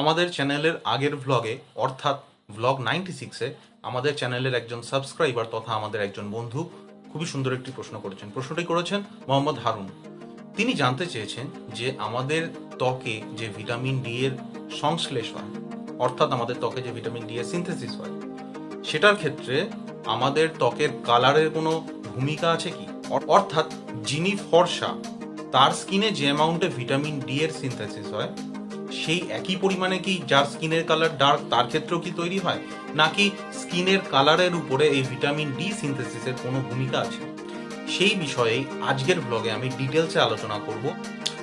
আমাদের চ্যানেলের আগের ভ্লগে অর্থাৎ ভ্লগ নাইনটি সিক্সে আমাদের চ্যানেলের একজন সাবস্ক্রাইবার তথা আমাদের একজন বন্ধু খুবই সুন্দর একটি প্রশ্ন করেছেন। প্রশ্নটি করেছেন মোহাম্মদ হারুন। তিনি জানতে চেয়েছেন যে আমাদের ত্বকে যে ভিটামিন ডি এর সংশ্লেষ হয়, অর্থাৎ আমাদের ত্বকে যে ভিটামিন ডি এর সিনথেসিস হয়, সেটার ক্ষেত্রে আমাদের ত্বকের কালারের কোনো ভূমিকা আছে কি? অর্থাৎ যিনি ফর্সা, তার স্কিনে যে অ্যামাউন্টে ভিটামিন ডি এর সিনথেসিস হয় সেই একই পরিমাণে কি যার স্কিনের কালার ডার্ক তার ক্ষেত্রেও কি তৈরি হয়? নাকি স্কিনের কালারের উপরে এই ভিটামিন ডি সিনথেসিসের কোনো ভূমিকা আছে? সেই বিষয়ে আজকের ব্লগে আমি ডিটেলসে আলোচনা করব।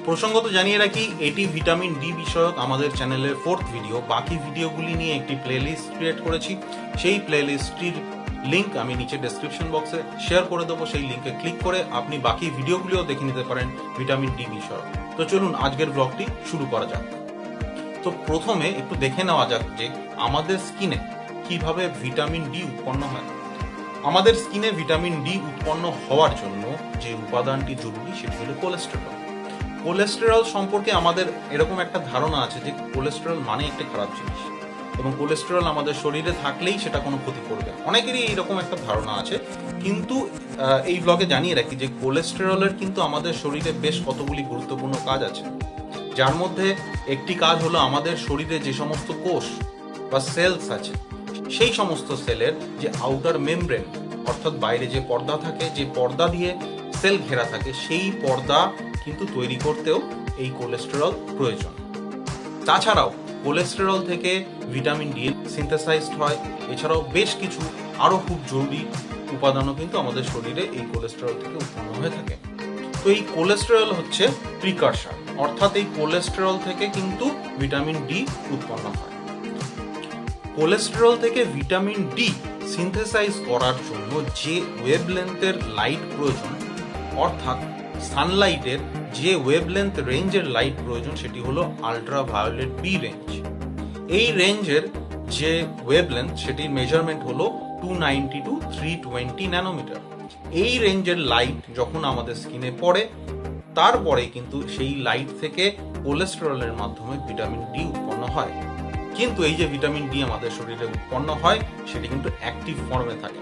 প্রসঙ্গত জানিয়ে রাখি, এটি ভিটামিন ডি বিষয়ক আমাদের চ্যানেলের ফোর্থ ভিডিও বাকি ভিডিওগুলি নিয়ে একটি প্লেলিস্ট ক্রিয়েট করেছি। সেই প্লেলিস্টটির লিঙ্ক আমি নিচে ডেসক্রিপশন বক্সে শেয়ার করে দেবো। সেই লিঙ্কে ক্লিক করে আপনি বাকি ভিডিওগুলিও দেখে নিতে পারেন ভিটামিন ডি বিষয়ক। তো চলুন আজকের ব্লগটি শুরু করা যাক। তো প্রথমে একটু দেখে নেওয়া যাক যে আমাদের স্কিনে কীভাবে ভিটামিন ডি উৎপন্ন হয়। আমাদের স্কিনে ভিটামিন ডি উৎপন্ন হওয়ার জন্য যে উপাদানটি জরুরি সেটি হলো কোলেস্টেরল। কোলেস্টেরল সম্পর্কে আমাদের এরকম একটা ধারণা আছে যে কোলেস্টেরল মানে একটা খারাপ জিনিস এবং কোলেস্টেরল আমাদের শরীরে থাকলেই সেটা কোনো ক্ষতি করবে অনেকেরই এইরকম একটা ধারণা আছে, কিন্তু এই ব্লগে জানিয়ে রাখি যে কোলেস্টেরলের কিন্তু আমাদের শরীরে বেশ কতগুলি গুরুত্বপূর্ণ কাজ আছে। যার মধ্যে একটি কাজ হলো আমাদের শরীরে যে সমস্ত কোষ বা সেলস আছে, সেই সমস্ত সেলের যে আউটার মেমব্রেন, অর্থাৎ বাইরে যে পর্দা থাকে, যে পর্দা দিয়ে সেল ঘেরা থাকে, সেই পর্দা কিন্তু তৈরি করতেও এই কোলেস্টেরল প্রয়োজন। তাছাড়াও কোলেস্টেরল থেকে ভিটামিন ডি সিনথেসাইজড হয়, এছাড়াও বেশ কিছু আরও খুব জরুরি উপাদানও কিন্তু আমাদের শরীরে এই কোলেস্টেরল থেকে উৎপন্ন হয়ে থাকে। তো এই কোলেস্টেরল হচ্ছে প্রিকারসার অর্থাৎ এই কোলেস্টেরল থেকে কিন্তু ভিটামিন ডি উৎপন্ন হয়। কোলেস্টেরল থেকে ভিটামিন ডি সিনথেসাইজ করার জন্য যে ওয়েভলেন্থের লাইট প্রয়োজন, অর্থাৎ সানলাইটের যে ওয়েভলেন্থ রেঞ্জের লাইট প্রয়োজন, সেটি হলো আলট্রা ভায়োলেট বি রেঞ্জ এই রেঞ্জের যে ওয়েভলেন্থ সেটির মেজারমেন্ট হলো two ninety two three twenty nanometer এই রেঞ্জের লাইট যখন আমাদের স্কিনে পড়ে তারপরে কিন্তু সেই লাইট থেকে কোলেস্টেরলের মাধ্যমে ভিটামিন ডি উৎপন্ন হয়। কিন্তু এই যে ভিটামিন ডি আমাদের শরীরে উৎপন্ন হয়, সেটি কিন্তু অ্যাক্টিভ ফর্মে থাকে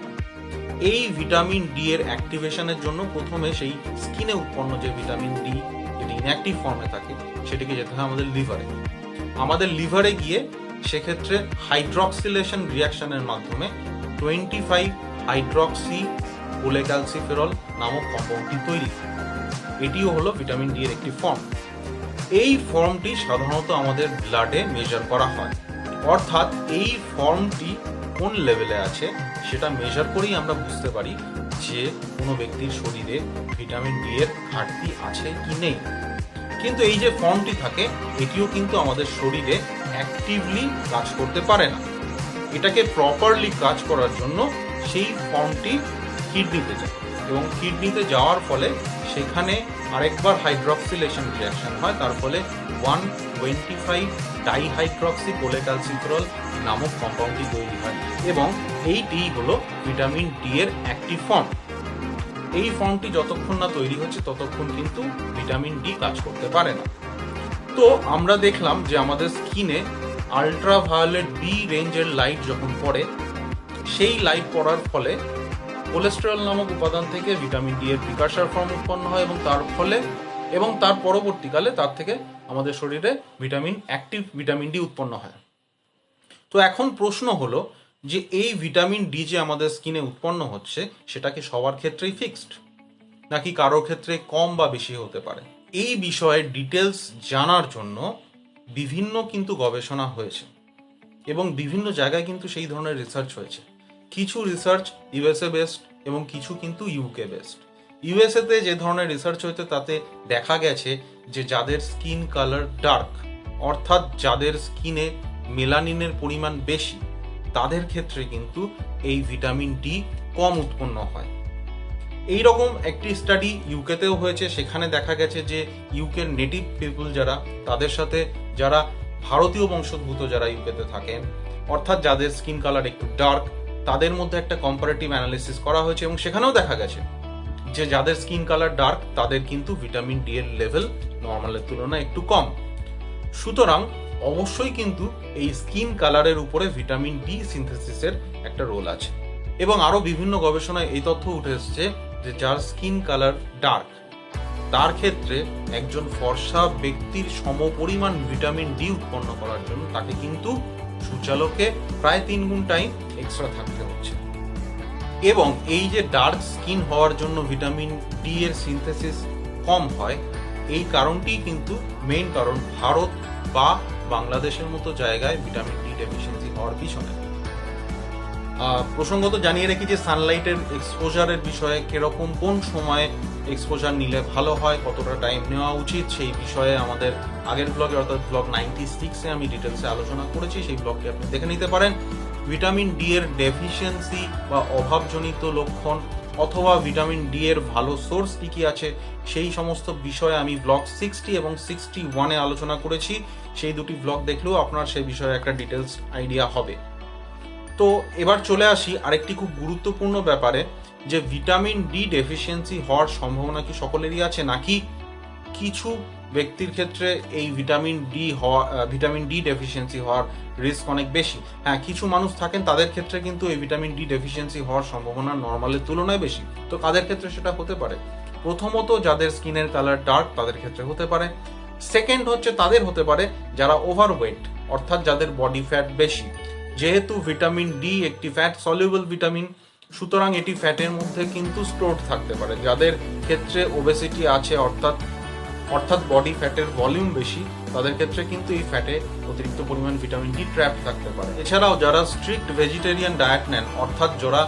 এই ভিটামিন ডি এর অ্যাক্টিভেশনের জন্য প্রথমে সেই স্কিনে উৎপন্ন যে ভিটামিন ডি যেটি ইনঅ্যাক্টিভ ফর্মে থাকে, সেটিকে যেতে হয় আমাদের লিভারে আমাদের লিভারে গিয়ে সেক্ষেত্রে হাইড্রক্সিলেশন রিয়াকশনের মাধ্যমে টোয়েন্টি ফাইভ হাইড্রক্সি কোলেক্যালসিফেরল নামক কম্পাউন্ডটি তৈরি হয়। এটিও হলো ভিটামিন ডি এর একটি ফর্ম এই ফর্মটি সাধারণত আমাদের ব্লাডে মেজার করা হয়। অর্থাৎ এই ফর্মটি কোন লেভেলে আছে সেটা মেজার করেই আমরা বুঝতে পারি যে কোনো ব্যক্তির শরীরে ভিটামিন ডি এর ঘাটতি আছে কি নেই। কিন্তু এই যে ফর্মটি থাকে, এটিও কিন্তু আমাদের শরীরে অ্যাক্টিভলি কাজ করতে পারে না। এটাকে প্রপারলি কাজ করার জন্য সেই ফর্মটি কিডনিতে যায়। এবং কিডনিতে যাওয়ার ফলে সেখানে আরেকবার হাইড্রক্সিলেশন রিয়াকশন হয়। তার ফলে one twenty five dihydroxy cholecalciferol নামক কম্পাউন্ডটি তৈরি হয় এবং এইটি হলো ভিটামিন ডি এর অ্যাক্টিভ ফর্ম এই ফর্মটি যতক্ষণ না তৈরি হচ্ছে, ততক্ষণ কিন্তু ভিটামিন ডি কাজ করতে পারে না। তো আমরা দেখলাম যে আমাদের স্কিনে আলট্রা ভায়োলেট বি রেঞ্জের লাইট যখন পড়ে, সেই লাইট পড়ার ফলে কোলেস্টেরল নামক উপাদান থেকে ভিটামিন ডি এর প্রিকারসার ফর্ম উৎপন্ন হয় এবং তার ফলে এবং তার পরবর্তীকালে তার থেকে আমাদের শরীরে ভিটামিন অ্যাক্টিভ ভিটামিন ডি উৎপন্ন হয়। তো এখন প্রশ্ন হলো যে এই ভিটামিন ডি যে আমাদের স্কিনে উৎপন্ন হচ্ছে, সেটা কি সবার ক্ষেত্রেই ফিক্সড নাকি কারোর ক্ষেত্রে কম বা বেশি হতে পারে? এই বিষয়ে ডিটেলস জানার জন্য বিভিন্ন কিন্তু গবেষণা হয়েছে এবং বিভিন্ন জায়গায় কিন্তু সেই ধরনের রিসার্চ হয়েছে। কিছু রিসার্চ ইউএসএ বেসড এবং কিছু কিন্তু ইউকে বেসড ইউএসএতে যে ধরনের রিসার্চ হয়েছে তাতে দেখা গেছে যে যাদের স্কিন কালার ডার্ক অর্থাৎ যাদের স্কিনে মেলানিনের পরিমাণ বেশি, তাদের ক্ষেত্রে কিন্তু এই ভিটামিন ডি কম উৎপন্ন হয়। এই রকম একটি স্টাডি ইউকেতেও হয়েছে, সেখানে দেখা গেছে যে ইউকের নেটিভ পিপল যারা, তাদের সাথে যারা ভারতীয় বংশোদ্ভূত যারা ইউকেতে থাকেন, অর্থাৎ যাদের স্কিন কালার একটু ডার্ক তাদের মধ্যে একটা কম্পারেটিভ অ্যানালিসিস করা হয়েছে এবং সেখানেও দেখা গেছে যে যাদের স্কিন কালার ডার্ক তাদের কিন্তু ভিটামিন ডি এর লেভেল নর্মালের তুলনায় একটু কম। সুতরাং অবশ্যই কিন্তু এই স্কিন কালারের উপরে ভিটামিন ডি সিনথেসিসের একটা রোল আছে। এবং আরও বিভিন্ন গবেষণায় এই তথ্য উঠে এসেছে যে যার স্কিন কালার ডার্ক তার ক্ষেত্রে একজন ফর্সা ব্যক্তির সমপরিমাণ ভিটামিন ডি উৎপন্ন করার জন্য তাকে কিন্তু সূচালোকে প্রায় তিন গুণ টাইম এক্সট্রা থাকতে হচ্ছে। এবং এই যে ডার্ক স্কিন হওয়ার জন্য ভিটামিন ডি এর সিনথেসিস কম হয়, এই কারণটি কিন্তু মেইন কারণ ভারত বা বাংলাদেশের মতো জায়গায় ভিটামিন ডি ডেফিসিয়েন্সি হওয়ার পিছনে। প্রসঙ্গত জানিয়ে রাখি যে সানলাইটের এক্সপোজারের বিষয়ে কীরকম, কোন সময়ে এক্সপোজার নিলে ভালো হয়, কতটা টাইম নেওয়া উচিত, সেই বিষয়ে আমাদের আগের ব্লগে অর্থাৎ ব্লগ নাইনটি সিক্সে আমি ডিটেলসে আলোচনা করেছি, সেই ব্লগটি আপনি দেখে নিতে পারেন। ভিটামিন ডি এর ডেফিসিয়েন্সি বা অভাবজনিত লক্ষণ অথবা ভিটামিন ডি এর ভালো সোর্স কী কী আছে, সেই সমস্ত বিষয়ে আমি ব্লগ সিক্সটি এবং সিক্সটি ওয়ানে আলোচনা করেছি। সেই দুটি ব্লগ দেখলেও আপনার সেই বিষয়ে একটা ডিটেলস আইডিয়া হবে। তো এবার চলে আসি আরেকটি খুব গুরুত্বপূর্ণ ব্যাপারে, যে ভিটামিন ডি ডেফিসিয়েন্সি হওয়ার সম্ভাবনা কি সকলেরই আছে নাকি কিছু ব্যক্তির ক্ষেত্রে এই ভিটামিন ডি হওয়া ভিটামিন ডি ডেফিসিয়েন্সি হওয়ার রিস্ক অনেক বেশি? হ্যাঁ কিছু মানুষ থাকেন, তাদের ক্ষেত্রে কিন্তু এই ভিটামিন ডি ডেফিসিয়েন্সি হওয়ার সম্ভাবনা নর্মালের তুলনায় বেশি। তো কাদের ক্ষেত্রে সেটা হতে পারে? প্রথমত যাদের স্কিনের কালার ডার্ক, তাদের ক্ষেত্রে হতে পারে। সেকেন্ড হচ্ছে তাদের হতে পারে যারা ওভারওয়েট, অর্থাৎ যাদের বডি ফ্যাট বেশি। যেহেতু ভিটামিন ডি একটি ফ্যাট সলিউবল ভিটামিন সুতরাং এটি ফ্যাটের মধ্যে কিন্তু স্টোর থাকতে পারে, যাদের ক্ষেত্রে ওবেসিটি আছে, অর্থাৎ অর্থাৎ বডি ফ্যাটের ভলিউম বেশি, তাদের ক্ষেত্রে কিন্তু এই ফ্যাটে অতিরিক্ত পরিমাণ ভিটামিন ডি ট্র্যাপ থাকতে পারে। এছাড়াও যারা স্ট্রিক্ট ভেজিটেরিয়ান ডায়েট নেন, অর্থাৎ যারা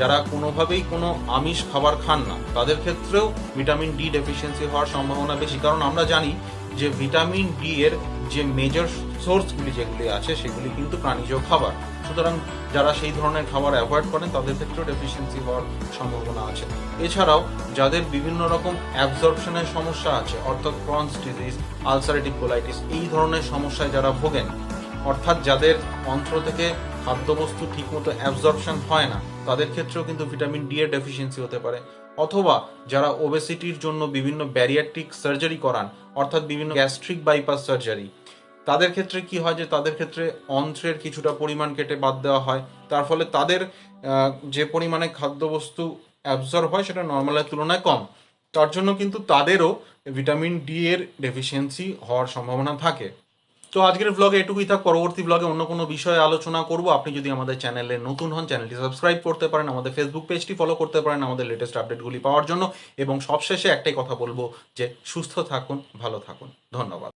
যারা কোনোভাবেই কোনো আমিষ খাবার খান না, তাদের ক্ষেত্রেও ভিটামিন ডি ডেফিসিয়েন্সি হওয়ার সম্ভাবনা বেশি। কারণ আমরা জানি যে ভিটামিন ডি এর যে মেজর সোর্সগুলি যেগুলি আছে, সেগুলি কিন্তু প্রাণীজ খাবার। সুতরাং যারা সেই ধরনের খাবার অ্যাভয়েড করেন, তাদের ক্ষেত্রেও ডেফিসিয়েন্সি হওয়ার সম্ভাবনা আছে। এছাড়াও, যাদের বিভিন্ন রকম অ্যাবজর্পশনের সমস্যা আছে, অর্থাৎ ক্রনস ডিজিজ আলসারেটিভ কোলাইটিস এই ধরনের সমস্যায় যারা ভোগেন, অর্থাৎ যাদের অন্ত্র থেকে খাদ্যবস্তু ঠিকমতো অ্যাবজর্পশন হয় না, তাদের ক্ষেত্রেও কিন্তু ভিটামিন ডি এর ডেফিসিয়েন্সি হতে পারে। অথবা যারা ওবেসিটির জন্য বিভিন্ন ব্যারিয়াট্রিক সার্জারি করান, অর্থাৎ বিভিন্ন গ্যাস্ট্রিক বাইপাস সার্জারি তাদের ক্ষেত্রে কি হয় যে তাদের ক্ষেত্রে অন্ত্রের কিছুটা পরিমাণ কেটে বাদ দেওয়া হয়। তার ফলে তাদের যে পরিমাণে খাদ্যবস্তু অ্যাবজর্ব হয় সেটা নর্মালের তুলনায় কম। তার জন্য কিন্তু তাদেরও ভিটামিন ডি এর ডেফিসিয়েন্সি হওয়ার সম্ভাবনা থাকে। তো আজকের ব্লগে এটুকুই থাক, পরবর্তী ব্লগে অন্য কোনো বিষয়ে আলোচনা করব। আপনি যদি আমাদের চ্যানেলে নতুন হন চ্যানেলটি সাবস্ক্রাইব করতে পারেন, আমাদের ফেসবুক পেজটি ফলো করতে পারেন, আমাদের লেটেস্ট আপডেটগুলি পাওয়ার জন্য। এবং সবশেষে একটাই কথা বলব যে সুস্থ থাকুন, ভালো থাকুন। ধন্যবাদ।